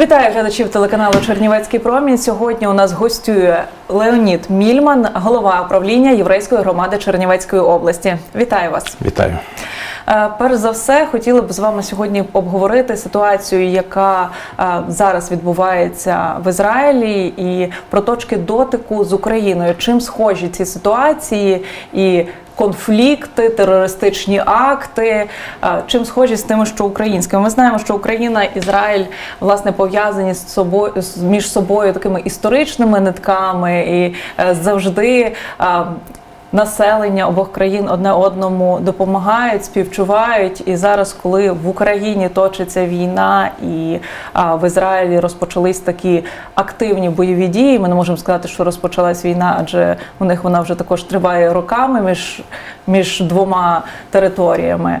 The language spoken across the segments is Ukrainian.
Вітаю глядачів телеканалу Чернівецький промінь. Сьогодні у нас гостює Леонід Мільман, голова управління єврейської громади Чернівецької області. Вітаю вас. Вітаю. Е, Перш за все, хотіли б з вами сьогодні обговорити ситуацію, яка е, зараз відбувається в Ізраїлі, і про точки дотику з Україною. Чим схожі ці ситуації і конфлікти, терористичні акти, е, чим схожі з тими, що українськими? Ми знаємо, що Україна Ізраїль власне пов'язані з собою між собою такими історичними нитками, і завжди. Населення обох країн одне одному допомагають, співчувають. І зараз, коли в Україні точиться війна, і а, в Ізраїлі розпочались такі активні бойові дії, ми не можемо сказати, що розпочалась війна, адже у них вона вже також триває роками між, між двома територіями.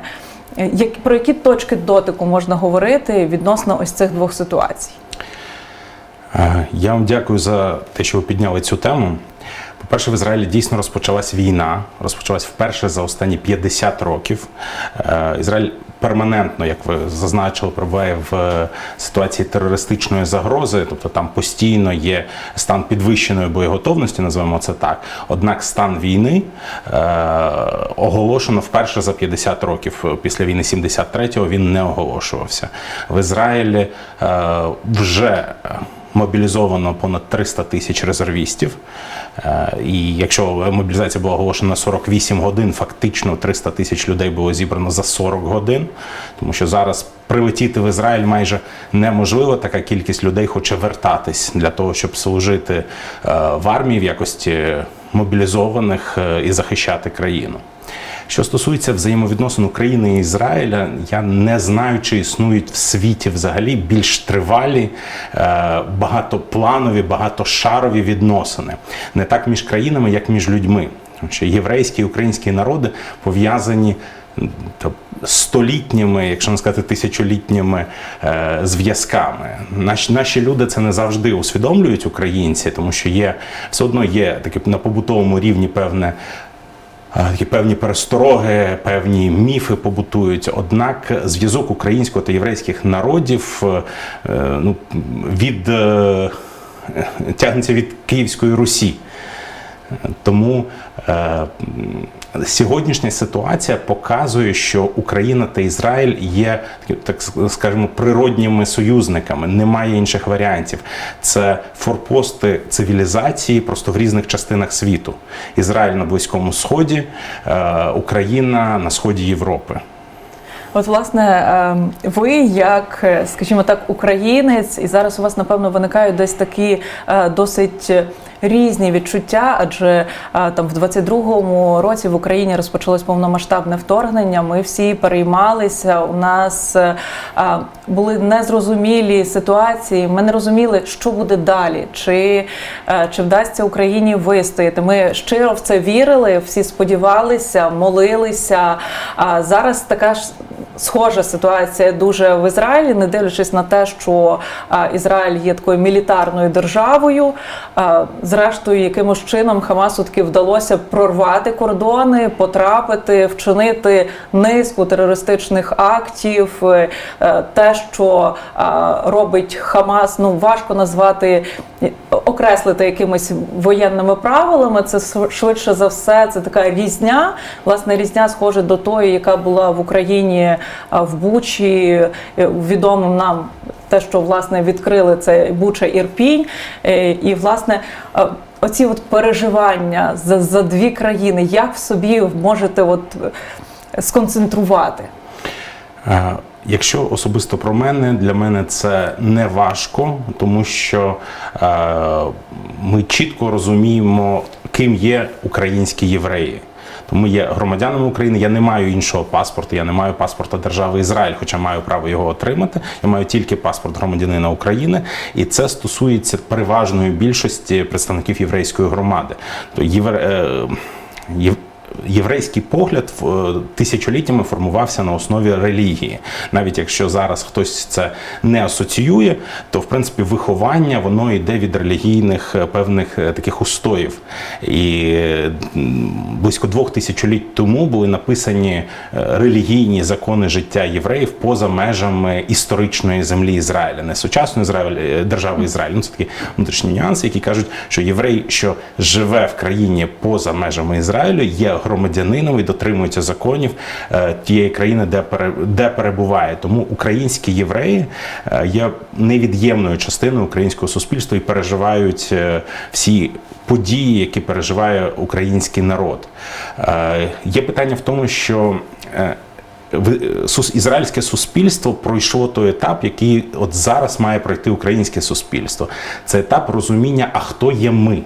Як, про які точки дотику можна говорити відносно ось цих двох ситуацій? Е, Я вам дякую за те, що ви підняли цю тему. По-перше, в Ізраїлі дійсно розпочалась війна, розпочалась вперше за останні 50 років. Е, Ізраїль перманентно, як ви зазначили, перебуває в е, ситуації терористичної загрози, тобто там постійно є стан підвищеної боєготовності, називаємо це так. Однак стан війни е, оголошено вперше за 50 років. Після війни 73-го він не оголошувався. В Ізраїлі вже мобілізовано понад 300 тисяч резервістів. Е, І якщо мобілізація була оголошена на 48 годин, фактично 300 тисяч людей було зібрано за 40 годин, тому що зараз прилетіти в Ізраїль майже неможливо. Така кількість людей хоче вертатись для того, щоб служити е, в армії в якості мобілізованих е, і захищати країну. Що стосується взаємовідносин України і Ізраїля, я не знаю, чи існують в світі взагалі більш тривалі, е, багатопланові, багатошарові відносини. Не так між країнами, як між людьми. Що єврейські і українські народи пов'язані столітніми, якщо не сказати тисячолітніми е, зв'язками. Наші, наші люди це не завжди усвідомлюють українці, тому що є все одно є таке на побутовому рівні певне. Е, Такі певні перестороги, певні міфи побутують. Однак зв'язок українського та єврейських народів е, ну, від, е, тягнеться від Київської Русі. Тому е, сьогоднішня ситуація показує, що Україна та Ізраїль є так скажемо природніми союзниками. Немає інших варіантів. Це форпости цивілізації просто в різних частинах світу. Ізраїль на Близькому Сході, е, Україна на сході Європи. От, власне, ем, ви, як, е, скажімо так, українець, і зараз у вас, напевно, виникають десь такі е, досить різні відчуття, адже е, там в 22-му році в Україні розпочалось повномасштабне вторгнення. Ми всі переймалися. У нас е, е, були незрозумілі ситуації. Ми не розуміли, що буде далі, чи, чи вдасться Україні вистояти. Ми щиро в це вірили, всі сподівалися, молилися. А зараз така ж схожа ситуація дуже в Ізраїлі, не дивлячись на те, що Ізраїль є такою мілітарною державою. Зрештою, якимось чином Хамасу таки вдалося прорвати кордони, потрапити, вчинити низку терористичних актів. Е, е, Те, що робить Хамас, ну важко назвати окреслити якимись воєнними правилами. Це швидше за все, це така різня. Власне, різня схожа до тої, яка була в Україні в Бучі, е, відомим нам. Те, що власне відкрили це Буча Ірпінь, Е, і власне е, оці от переживання за, за дві країни, як в собі можете от е, сконцентрувати? Якщо особисто про мене, для мене це не важко, тому що ми чітко розуміємо, ким є українські євреї. Тому є громадянами України. Я не маю іншого паспорту, я не маю паспорта держави Ізраїль, хоча маю право його отримати. Я маю тільки паспорт громадянина України, і це стосується переважної більшості представників єврейської громади. То євре... єв- єврейський погляд е, тисячоліттями формувався на основі релігії. Навіть якщо зараз хтось це не асоціює, то в принципі виховання воно йде від релігійних е, певних е, таких устоїв. І близько двох тисячоліть тому були написані релігійні закони життя євреїв поза межами історичної землі Ізраїля, не сучасної Ізраїль, держави Ізраїль. Ну, це такі внутрішні нюанси, які кажуть, що єврей, що живе в країні поза межами Ізраїлю, є громадянином і дотримується законів е, тієї країни, де де перебуває. Тому українські євреї е, є невід'ємною частиною українського суспільства і переживають е, всі події, які переживає український народ. Є питання в тому, що ізраїльське суспільство пройшло той етап, який от зараз має пройти українське суспільство. Це етап розуміння, а хто є ми.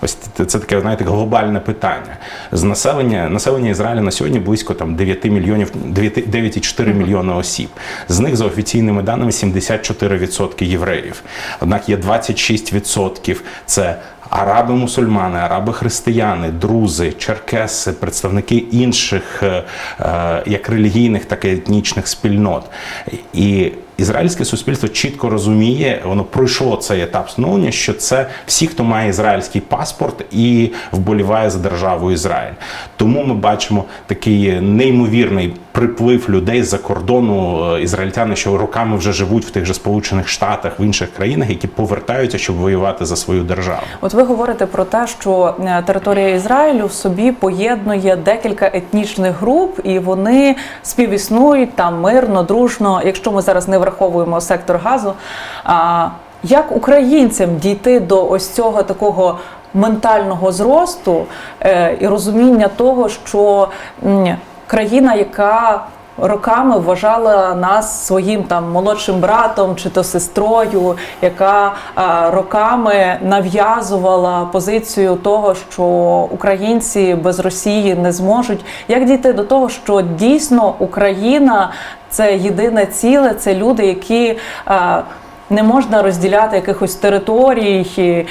Ось це таке, знаєте, глобальне питання. З населення населення Ізраїля на сьогодні близько там 9 мільйонів 9 9,4 мільйона осіб. З них за офіційними даними 74% євреїв. Однак є 26% це Араби мусульмани, араби християни, друзи, черкеси, представники інших е, е, як релігійних, так і етнічних спільнот. І ізраїльське суспільство чітко розуміє, воно пройшло цей етап встановлення, що це всі, хто має ізраїльський паспорт і вболіває за державу Ізраїль. Тому ми бачимо такий неймовірний приплив людей з-за кордону е, ізраїльтяни, що роками вже живуть в тих же Сполучених Штатах, в інших країнах, які повертаються, щоб воювати за свою державу. От ви говорите про те, що е, територія Ізраїлю в собі поєднує декілька етнічних груп, і вони співіснують там мирно, дружно. Якщо ми зараз не враховуємо сектор газу. А як українцям дійти до ось цього такого ментального зросту е, і розуміння того, що країна, яка роками вважала нас своїм там молодшим братом чи то сестрою, яка а, роками нав'язувала позицію того, що українці без Росії не зможуть. Як дійти до того, що дійсно Україна це єдине ціле, це люди, які. а, не можна розділяти якихось територій, і, е,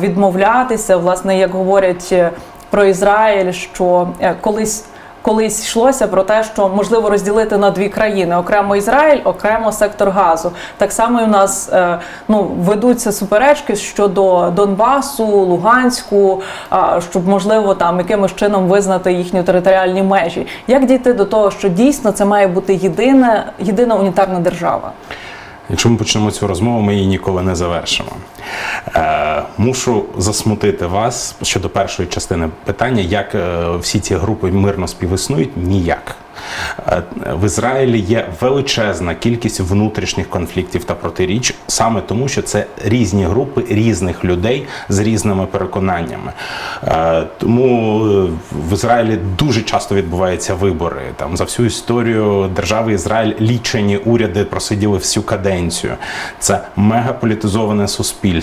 відмовлятися, власне, як говорять е, про Ізраїль, що е, колись колись йшлося про те, що можливо розділити на дві країни: окремо Ізраїль, окремо сектор газу. Так само і в нас е, ну ведуться суперечки щодо Донбасу, Луганську, щоб можливо там якимось чином визнати їхні територіальні межі. Як дійти до того, що дійсно це має бути єдина, єдина унітарна держава? Якщо ми почнемо цю розмову, ми її ніколи не завершимо. Е, мушу засмутити вас щодо першої частини питання, як е, всі ці групи мирно співіснують, ніяк. Е, В Ізраїлі є величезна кількість внутрішніх конфліктів та протиріч, саме тому, що це різні групи різних людей з різними переконаннями. Е, Тому в Ізраїлі дуже часто відбуваються вибори. Там за всю історію держави Ізраїль лічені уряди просиділи всю каденцію. Це мегаполітизоване суспільство,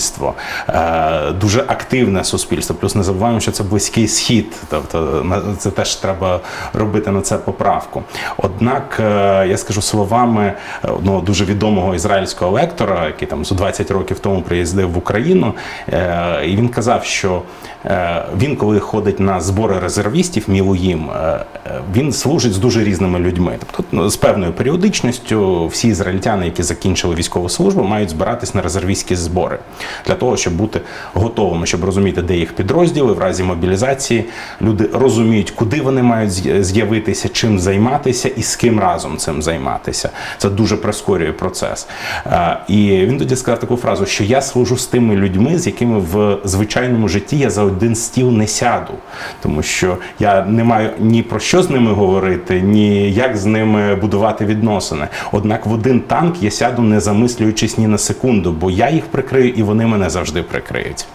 е, дуже активне суспільство. Плюс не забуваємо, що це близький схід. Тобто це теж треба робити на це поправку. Однак е, я скажу словами одного дуже відомого ізраїльського лектора, який там зо 20 років тому приїздив в Україну, е, і він казав, що е, він, коли ходить на збори резервістів Мілуїм, е, е, він служить з дуже різними людьми. Тобто ну, з певною періодичністю всі ізраїльтяни, які закінчили військову службу, мають збиратись на резервістські збори для того, щоб бути готовими, щоб розуміти, де їх підрозділи в разі мобілізації. Люди розуміють, куди вони мають з'явитися, чим займатися і з ким разом цим займатися. Це дуже прискорює процес. Е, І він тоді сказав таку фразу, що я служу з тими людьми, з якими в звичайному житті я за один стіл не сяду, тому що я не маю ні про що з ними говорити, ні як з ними будувати відносини. Однак в один танк я сяду, не замислюючись ні на секунду, бо я їх прикрию і вони мене завжди прикриють.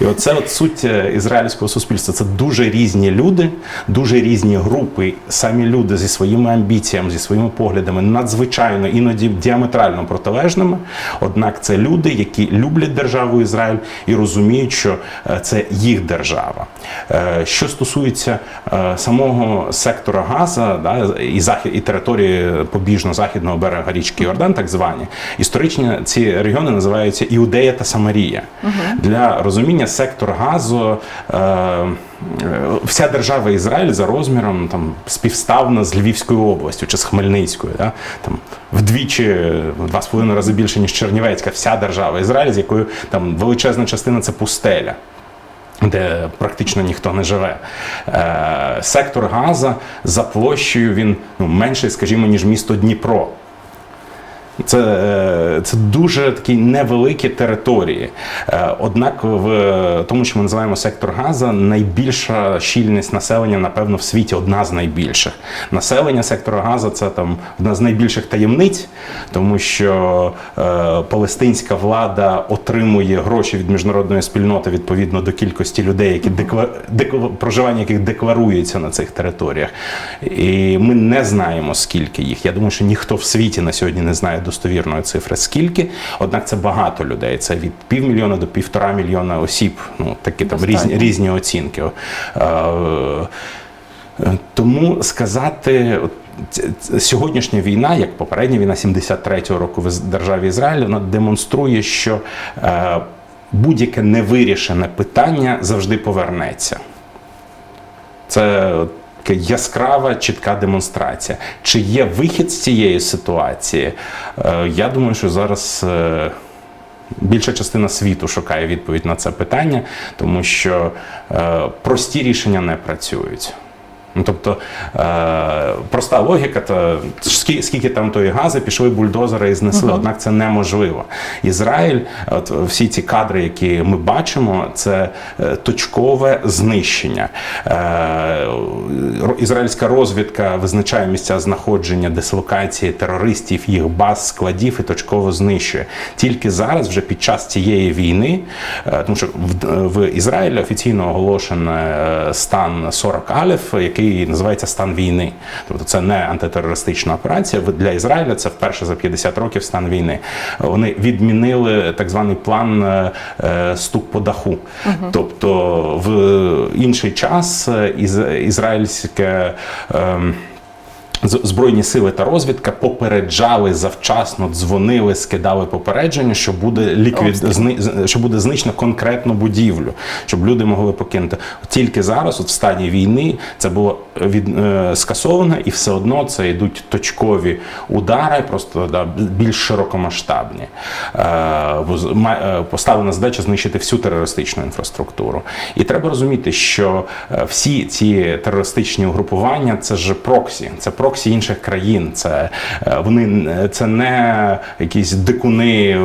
І оце от суть е, ізраїльського суспільства. Це дуже різні люди, дуже різні групи, самі люди зі своїми амбіціями, зі своїми поглядами, надзвичайно іноді діаметрально протилежними. Однак це люди, які люблять державу Ізраїль і розуміють, що е, це їх держава. Е, Що стосується самого сектора Газа да, і захід і території побіжно-західного берега річки Йордан, так звані, історичні ці регіони називаються Іудея та та Самарія. Для розуміння сектор газу. Е, е, Вся держава Ізраїль за розміром там співставна з Львівською областю чи з Хмельницькою, да? там вдвічі, в два з половиною рази більше ніж Чернівецька, вся держава Ізраїль, з якою там величезна частина це пустеля де практично ніхто не живе. Е, сектор Газа за площею він ну, менший, скажімо, ніж місто Дніпро. Це, е, це дуже такі невеликі території. Е, Однак, в тому, що ми називаємо сектор Газа, найбільша щільність населення, напевно, в світі одна з найбільших. Населення сектора Газа це там одна з найбільших таємниць, тому що е, палестинська влада отримує гроші від міжнародної спільноти відповідно до кількості людей, які декла... декла- проживання яких декларується на цих територіях. І ми не знаємо, скільки їх. Я думаю, що ніхто в світі на сьогодні не знає достовірної цифри, скільки. Однак це багато людей. Це від півмільйона до півтора мільйона осіб. Ну такі там різні, різні оцінки. Е, е, Тому сказати. Сьогоднішня війна, як попередня війна 73-го року в державі Ізраїль, вона демонструє, що е, будь-яке невирішене питання завжди повернеться. Це яскрава, чітка демонстрація. Чи є вихід з цієї ситуації? Е, Я думаю, що зараз. е, Більша частина світу шукає відповідь на це питання, тому що е, прості рішення не працюють. Ну, тобто е, проста логіка, то скільки, скільки там тої гази, пішли бульдозери і знесли, однак це неможливо. Ізраїль, от всі ці кадри, які ми бачимо, це е, точкове знищення. Е, ізраїльська розвідка визначає місця знаходження, дислокації терористів, їх баз, складів і точково знищує. Тільки зараз, вже під час цієї війни, е, тому що в, в Ізраїлі офіційно оголошено е, стан 40 алів, який називається стан війни. Тобто це не антитерористична операція. Для Ізраїля це вперше за 50 років стан війни. Вони відмінили так званий план е, е, стук по даху. Тобто в інший час е, із, ізраїльське. Збройні сили та розвідка попереджали завчасно, дзвонили, скидали попередження, що буде ліквід... Зни... що буде знищено конкретну будівлю, щоб люди могли покинути. Тільки зараз, от в стані війни, це було від... е, скасовано, і все одно це йдуть точкові удари, просто да, більш широкомасштабні. Е, е, Поставлена задача знищити всю терористичну інфраструктуру. І треба розуміти, що е, всі ці терористичні угрупування це ж проксі, це проксі інших країн. Це е, вони е, це не якісь дикуни е,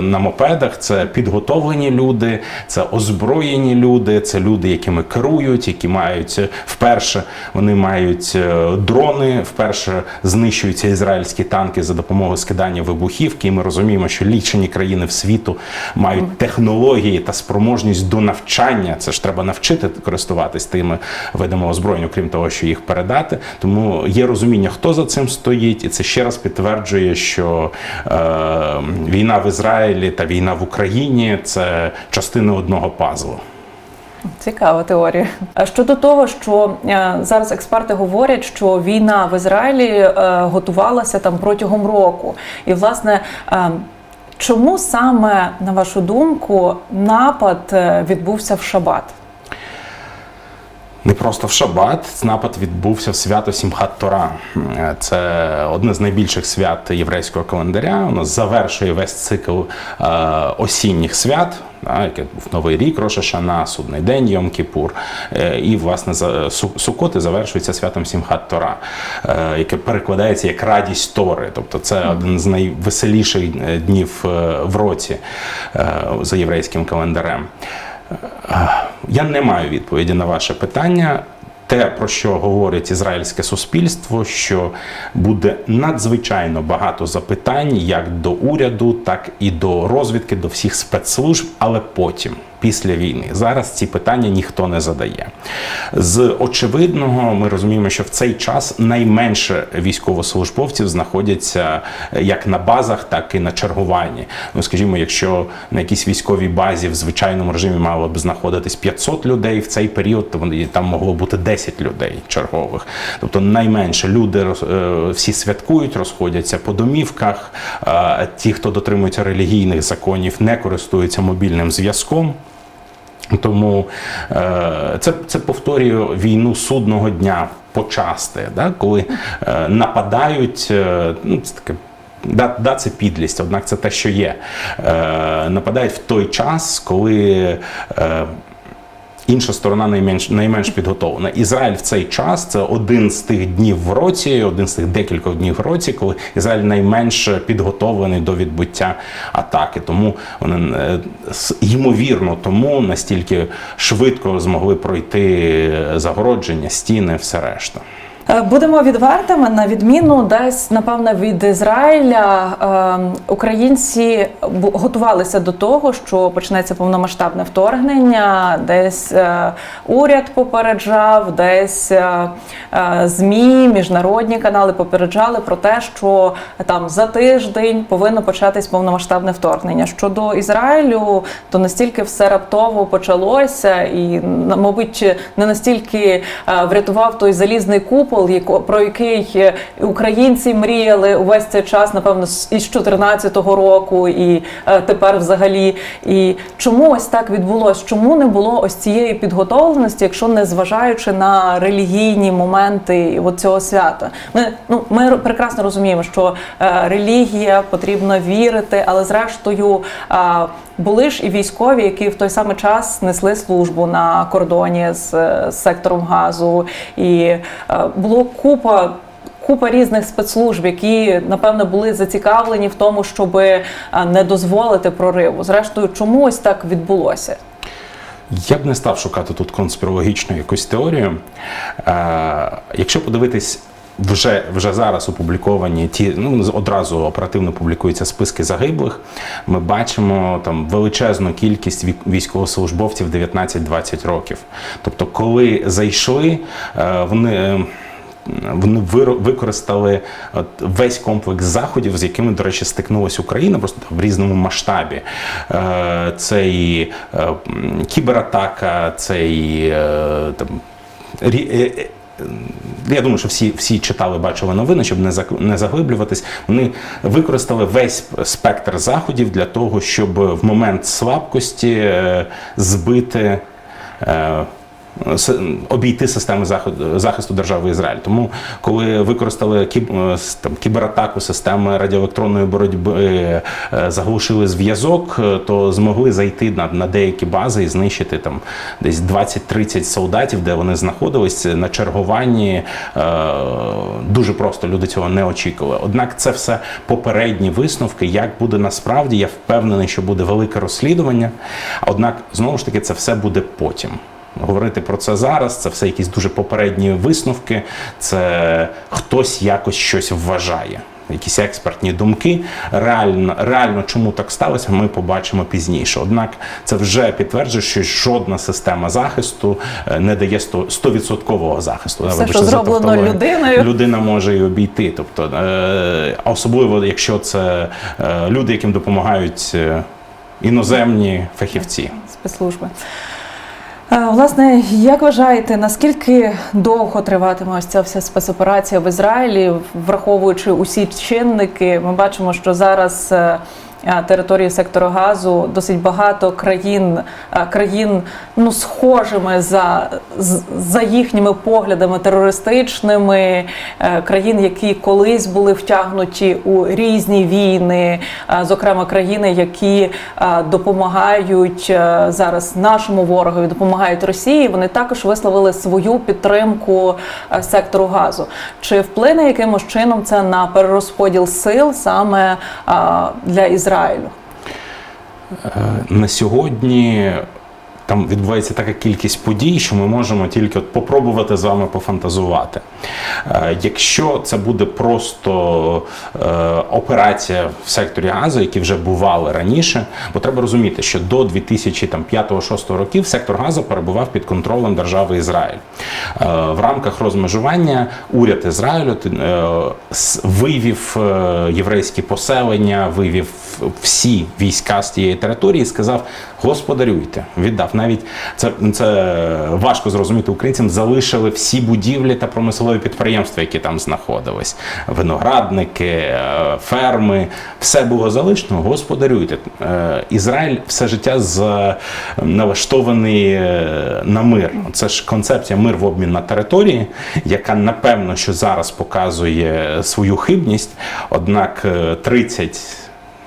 на мопедах, це підготовлені люди, це озброєні люди, це люди, якими керують, які мають вперше вони мають дрони, вперше знищуються ізраїльські танки за допомогою скидання вибухівки. І ми розуміємо, що лічені країни в світу мають технології та спроможність до навчання. Це ж треба навчити користуватись тими видами озброєння, крім того, що їх передати. Тому є розуміння, хто за цим стоїть, і це ще раз підтверджує, що е, війна в Ізраїлі та війна в Україні це частини одного пазлу. Цікава теорія. А Щодо того, що е, зараз експерти говорять, що війна в Ізраїлі е, готувалася там протягом року, і власне. е, Чому саме на вашу думку напад відбувся в Шабат? Не просто в Шабат, напад відбувся в свято Сімхат Тора. Це одне з найбільших свят єврейського календаря. Воно завершує весь цикл е, осінніх свят, яке був Новий рік, Роша Шана, Судний день, Йом Кіпур. Е, І, власне, Сукоти завершується святом Сімхат Тора, е, яке перекладається як радість Тори. Тобто це один з найвеселіших днів в році за єврейським календарем. Я не маю відповіді на ваше питання. Те, про що говорить ізраїльське суспільство, що буде надзвичайно багато запитань як до уряду, так і до розвідки, до всіх спецслужб, але потім, після війни. Зараз ці питання ніхто не задає. З очевидного, ми розуміємо, що в цей час найменше військовослужбовців знаходяться е, як на базах, так і на чергуванні. Ну, скажімо, якщо на якійсь військовій базі в звичайному режимі мало б знаходитись 500 людей в цей період, то вони- там могло бути 10 людей чергових. Тобто найменше люди е, всі святкують, розходяться по домівках. е, Ті, хто дотримується релігійних законів, не користуються мобільним зв'язком. Тому е, це, це повторює війну судного дня почасти, да? коли е, нападають, е, ну, це таке. Да, да, це підлість, однак це те, що є. Е, нападають в той час, коли е, інша сторона найменш, найменш підготовлена. Ізраїль в цей час це один з тих днів в році, один з тих декількох днів в році, коли Ізраїль найменш підготовлений до відбуття атаки. Тому вони е, ймовірно тому настільки швидко змогли пройти загородження, стіни, все решта. Е, Будемо відвертими на відміну десь напевно від Ізраїля. е, Українці готувалися до того, що почнеться повномасштабне вторгнення. Десь е, уряд попереджав, десь змі, міжнародні канали попереджали про те, що там за тиждень повинно початись повномасштабне вторгнення. Щодо Ізраїлю, то настільки все раптово почалося, і мабуть не настільки врятував той залізний купол, яко- про який е, українці мріяли увесь цей час, напевно, з- із 14-го року, і е, тепер взагалі. І чому ось так відбулось? Чому не було ось цієї підготовленості, якщо не зважаючи на релігійні моменти от цього свята? Ми ну ми прекрасно розуміємо, що е, релігія потрібно вірити, але зрештою. були ж і військові, які в той самий час несли службу на кордоні з, з сектором газу, і е, було купа. Купа різних спецслужб, які напевно були зацікавлені в тому, щоб не дозволити прориву. Зрештою, чому ось так відбулося? Я б не став шукати тут конспірологічну якусь теорію. Е, якщо подивитись. Вже вже зараз опубліковані ті, ну одразу оперативно публікуються списки загиблих. Ми бачимо там величезну кількість військовослужбовців 19-20 років. Тобто, коли зайшли, е, вони. Вони використали весь комплекс заходів, з якими, до речі, стикнулася Україна просто в різному масштабі. Е, Це і е, кібератака, це і е, там. Я думаю, що всі, всі читали, бачили новини, щоб не не заглиблюватись. Вони використали весь спектр заходів для того, щоб в момент слабкості збити. Е, обійти системи захисту держави Ізраїль. Тому, коли використали е, там, кібератаку, системи радіоелектронної боротьби, е, заглушили зв'язок, е, то змогли зайти на, на деякі бази і знищити там десь 20-30 солдатів, де вони знаходились на чергуванні. Е, Дуже просто люди цього не очікували. Однак це все попередні висновки. Як буде насправді, я впевнений, що буде велике розслідування. Однак, знову ж таки, це все буде потім. Говорити про це зараз, це все якісь дуже попередні висновки, це хтось якось щось вважає. Якісь експертні думки. Реально, реально, чому так сталося, ми побачимо пізніше. Однак це вже підтверджує, що жодна система захисту е, не дає 100% 100% захисту. Все, Вибачте що зроблено людиною. людина може і обійти. Тобто, е, особливо, якщо це е, люди, яким допомагають іноземні фахівці. спецслужби. Е, Власне, як вважаєте, наскільки довго триватиме ось ця вся спецоперація в Ізраїлі, враховуючи усі чинники, ми бачимо, що зараз е, території сектору газу досить багато країн, країн ну схожими за, за їхніми поглядами терористичними, е, країн, які колись були втягнуті у різні війни, зокрема країни, які допомагають е, зараз нашому ворогові, допомагають Росії. Вони також висловили свою підтримку е, сектору газу. Чи вплине якимось чином це на перерозподіл сил саме для Ізраїлю? Е, На сьогодні там відбувається така кількість подій, що ми можемо тільки от попробувати з вами пофантазувати. Е, Якщо це буде просто е, операція в секторі газу, які вже бували раніше, бо треба розуміти, що до 2005-2006 років сектор газу перебував під контролем держави Ізраїль. Е, В рамках розмежування уряд Ізраїлю вивів єврейські поселення, вивів всі війська з тієї території і сказав: господарюйте, віддав. Навіть це, це важко зрозуміти українцям. Залишили всі будівлі та промислові підприємства, які там знаходились. Виноградники, е, ферми, все було залишено. Господарюйте. Е, Ізраїль все життя з налаштований е, на мир. Це ж концепція мир в обмін на території, яка напевно що зараз показує свою хибність. Однак е, 30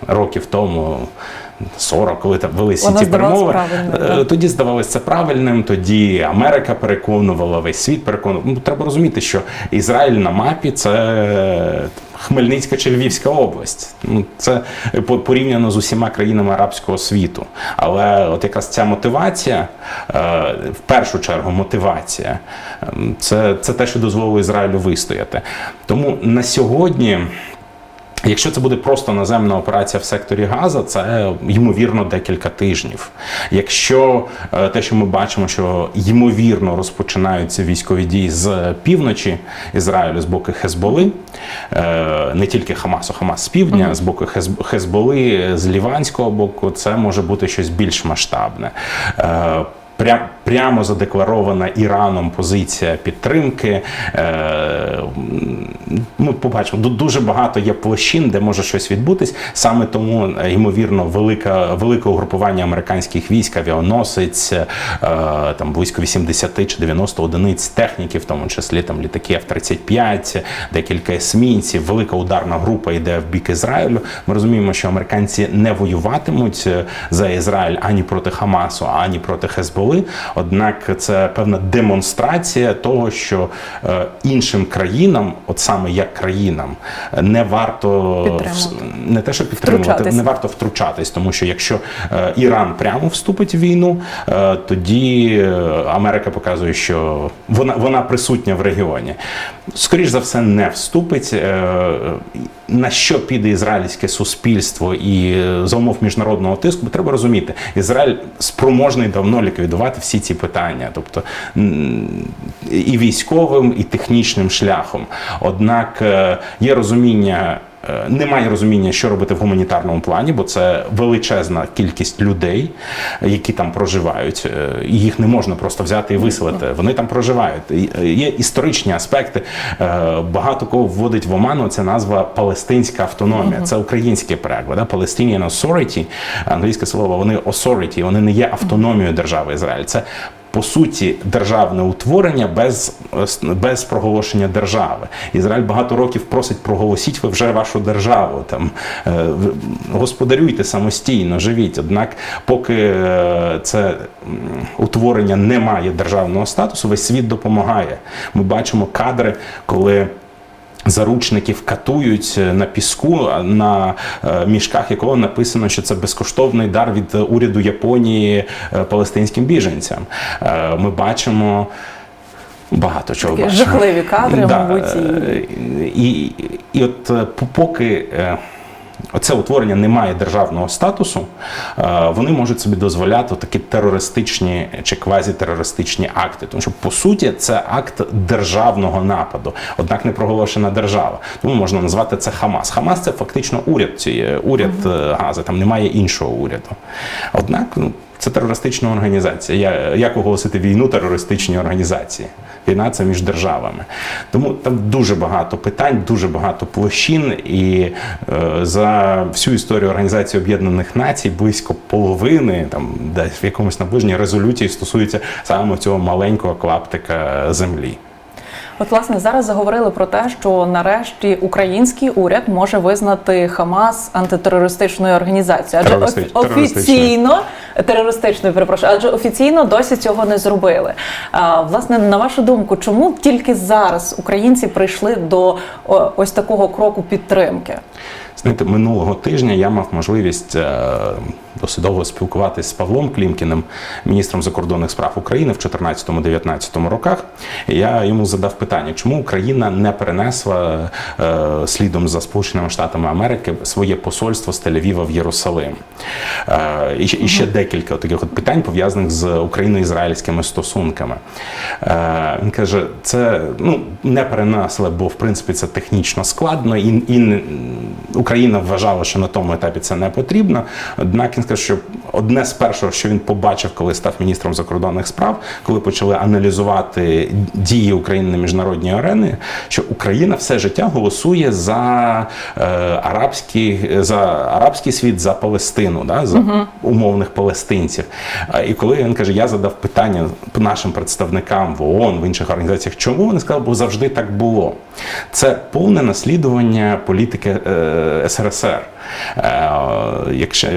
років тому. 40, коли там вели всі ці перемови, е, тоді здавалося це правильним. Тоді Америка переконувала, весь світ переконував. Ну, треба розуміти, що Ізраїль на мапі це Хмельницька чи Львівська область. Ну, це порівняно з усіма країнами арабського світу. Але от якраз ця мотивація, е, в першу чергу, мотивація, ем, це, це те, що дозволило Ізраїлю вистояти. Тому на сьогодні. Якщо це буде просто наземна операція в секторі Газа, це ймовірно декілька тижнів. Якщо е, те, що ми бачимо, що ймовірно розпочинаються військові дії з півночі Ізраїлю з боку Хезболи, е, не тільки Хамасу, Хамас з півдня, з боку Хезболи, з ліванського боку, це може бути щось більш масштабне. Е, Пря, прямо задекларована Іраном позиція підтримки. Е, ми побачимо, ду- дуже багато є площин, де може щось відбутись. Саме тому, е, ймовірно, велика, велике угрупування американських військ, авіаносець, е, там близько 80 чи 90 одиниць техніки, в тому числі там літаки F-35, декілька есмінців, велика ударна група йде в бік Ізраїлю. Ми розуміємо, що американці не воюватимуть е, за Ізраїль ані проти Хамасу, ані проти Хезболи. Однак це певна демонстрація того, що е, іншим країнам, от саме як країнам, не варто не те, що підтримувати, не варто втручатись, тому що якщо е, Іран прямо вступить в війну, е, тоді Америка показує, що вона, вона присутня в регіоні. Скоріш за все, не вступить. На що піде ізраїльське суспільство і за умов міжнародного тиску, треба розуміти, Ізраїль спроможний давно ліквідувати всі ці питання, тобто і військовим, і технічним шляхом. Однак е, є розуміння. Е, Немає розуміння, що робити в гуманітарному плані, бо це величезна кількість людей, які там проживають. е, і Їх не можна просто взяти і виселити. Вони там проживають. Е, Є історичні аспекти. Е, Багато кого вводить в оману ця назва Палестинська автономія. Це український переклад. Да? Palestinian Authority, англійське слово, вони authority, вони не є автономією держави Ізраїль. Це по суті державне утворення без, без проголошення держави. Ізраїль багато років просить проголосіть ви вже вашу державу. Там е, господарюйте самостійно, живіть. Однак, поки е, це утворення не має державного статусу, весь світ допомагає. Ми бачимо кадри, коли. Заручників катують е, на піску, на е, мішках якого написано, що це безкоштовний дар від уряду Японії е, палестинським біженцям. Ми бачимо. Багато чого Такі бачимо. жахливі кадри, мабуть, і- І, і, от поки оце утворення не має державного статусу, е, вони можуть собі дозволяти такі терористичні чи квазітерористичні акти. Тому що по суті це акт державного нападу, однак не проголошена держава. Тому можна назвати це Хамас. Хамас це фактично уряд цієї уряд е, Гази, там немає іншого уряду. Однак, ну. Це терористична організація. Я- Як оголосити війну терористичній організації? Війна це між державами. Тому там дуже багато питань, дуже багато площин, і е, за всю історію Організації Об'єднаних Націй близько половини, там десь в якомусь наближенні резолюції стосується саме цього маленького клаптика землі. От, власне, зараз заговорили про те, що нарешті український уряд може визнати Хамас антитерористичною організацією. Адже офі- офіційно терористичною, перепрошую, адже офіційно досі цього не зробили. А, власне, на вашу думку, чому тільки зараз українці прийшли до ось такого кроку підтримки? Знаєте, минулого тижня я мав можливість е, досить довго спілкуватися з Павлом Клімкіним, міністром закордонних справ України в 2014-2019 роках. Я йому задав питання, чому Україна не перенесла е, слідом за Сполученими Штатами Америки своє посольство з Тель-Авіва в Єрусалим. Е, і, ще- і ще декілька таких от питань пов'язаних з україно-ізраїльськими стосунками. Е, він каже, це ну не перенесли, бо в принципі це технічно складно, і, і Україна вважала, що на тому етапі це не потрібно. Однак він скаже, що одне з першого, що він побачив, коли став міністром закордонних справ, коли почали аналізувати дії України на міжнародній арені, що Україна все життя голосує за е, арабський, за арабський світ, за Палестину, да, за умовних палестинців. І коли він каже, я задав питання нашим представникам в ООН, в інших організаціях, чому вони сказали, бо завжди так було. Це повне наслідування політики е, СРСР. Е, якщо,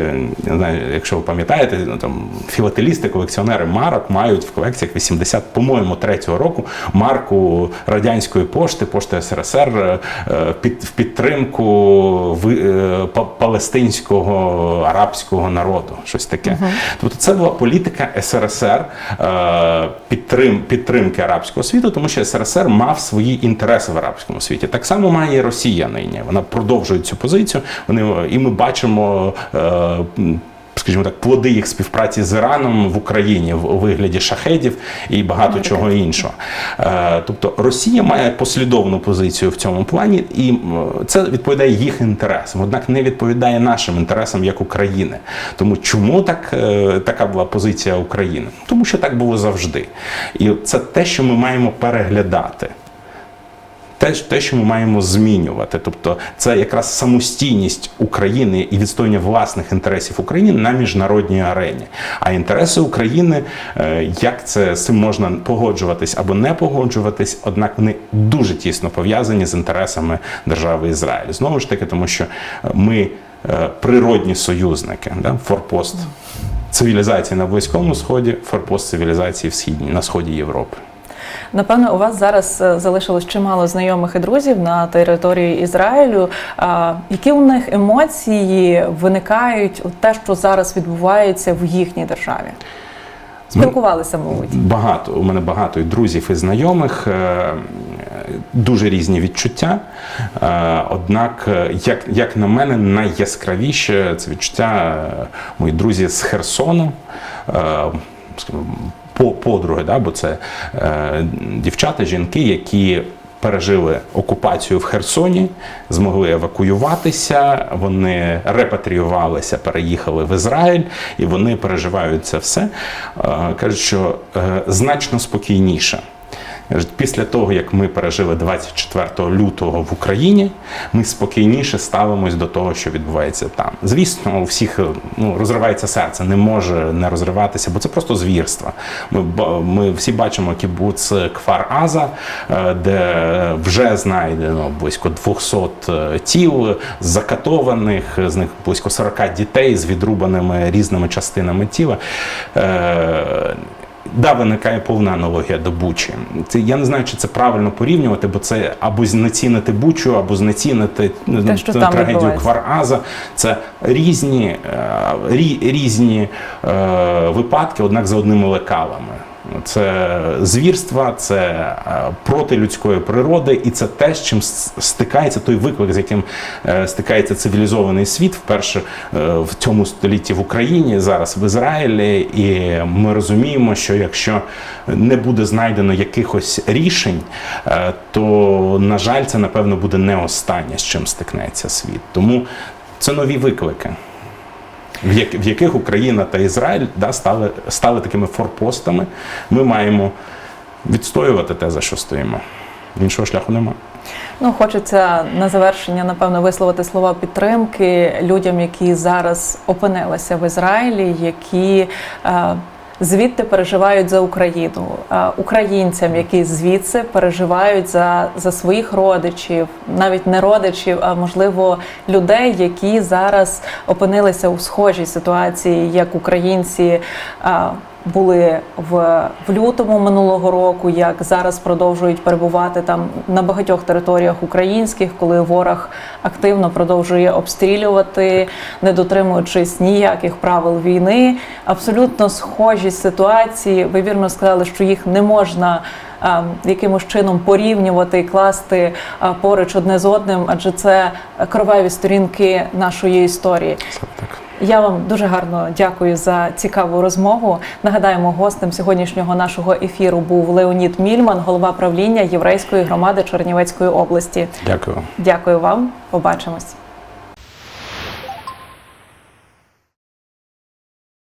знаю, якщо ви пам'ятаєте, ну, там, філателісти, колекціонери марок мають в колекціях 80, по-моєму, третього року марку радянської пошти, пошти СРСР е, під, в підтримку е, палестинського арабського народу. Щось таке. Тобто це була політика СРСР е, підтрим, підтримки арабського світу, тому що СРСР мав свої інтереси в арабському світі. Так само має і Росія нині. Вона продовжує цю позицію. Вони і ми бачимо. Скажімо так, плоди їх співпраці з Іраном в Україні в вигляді шахедів і багато чого іншого. Е, Тобто Росія має послідовну позицію в цьому плані, і це відповідає їх інтересам, однак не відповідає нашим інтересам як України. Тому чому так, е, така була позиція України? Тому що так було завжди. І це те, що ми маємо переглядати. Те, те, що ми маємо змінювати, тобто це якраз самостійність України і відстоювання власних інтересів України на міжнародній арені. А інтереси України, е, як це з цим можна погоджуватись або не погоджуватись, однак вони дуже тісно пов'язані з інтересами держави Ізраїль. Знову ж таки, тому що ми е, природні союзники, да? форпост цивілізації на Близькому Сході, форпост цивілізації в східній на сході Європи. Напевно, у вас зараз е, залишилось чимало знайомих і друзів на території Ізраїлю. Які у них емоції виникають у те, що зараз відбувається в їхній державі? Спілкувалися, мабуть. Багато у мене багато і друзів і знайомих, е, дуже різні відчуття. Е, Однак, як, як на мене, найяскравіше це відчуття мої друзі з Херсону. Подруги, да, бо це е, дівчата, жінки, які пережили окупацію в Херсоні, змогли евакуюватися, вони репатріювалися, переїхали в Ізраїль, і вони переживають це все. Е, Кажуть, що е, значно спокійніше. Після того, як ми пережили 24 лютого в Україні, ми спокійніше ставимось до того, що відбувається там. Звісно, у всіх е, ну, розривається серце, не може не розриватися, бо це просто звірство. Ми, ми всі бачимо кібуц Кфар Аза, е, де вже знайдено близько 200 е, тіл, закатованих, з них близько 40 дітей з відрубаними різними частинами тіла. Да, виникає повна аналогія до Бучі. Це я не знаю, чи це правильно порівнювати, бо це або знецінити Бучу, або знецінити Те, що там трагедію. Квараза. Це різні, е, різні е, випадки, однак за одними лекалами. Це звірства, це е, проти людської природи, і це те, з чим стикається той виклик, з яким е, стикається цивілізований світ вперше е, в цьому столітті в Україні, зараз в Ізраїлі. І ми розуміємо, що якщо не буде знайдено якихось рішень, то на жаль, це напевно буде не останнє, з чим стикнеться світ. Тому це нові виклики в, як, в яких Україна та Ізраїль да, стали, стали такими форпостами. Ми маємо відстоювати те, за що стоїмо. Іншого шляху немає. Ну, хочеться на завершення, напевно, висловити слова підтримки людям, які зараз опинилися в Ізраїлі, які е, звідти переживають за Україну, українцям, які звідси переживають за, за своїх родичів, навіть не родичів, а можливо людей, які зараз опинилися у схожій ситуації, як українці. Е, були в, в лютому минулого року, як зараз продовжують перебувати там на багатьох територіях українських, коли ворог активно продовжує обстрілювати, не дотримуючись ніяких правил війни. Абсолютно схожі ситуації. Ви вірно сказали, що їх не можна а, якимось чином порівнювати і класти поруч одне з одним, адже це кроваві сторінки нашої історії. Так. Я вам дуже гарно дякую за цікаву розмову. Нагадаємо, гостем сьогоднішнього нашого ефіру був Леонід Мільман, голова правління єврейської громади Чернівецької області. Дякую. Дякую вам. Побачимось.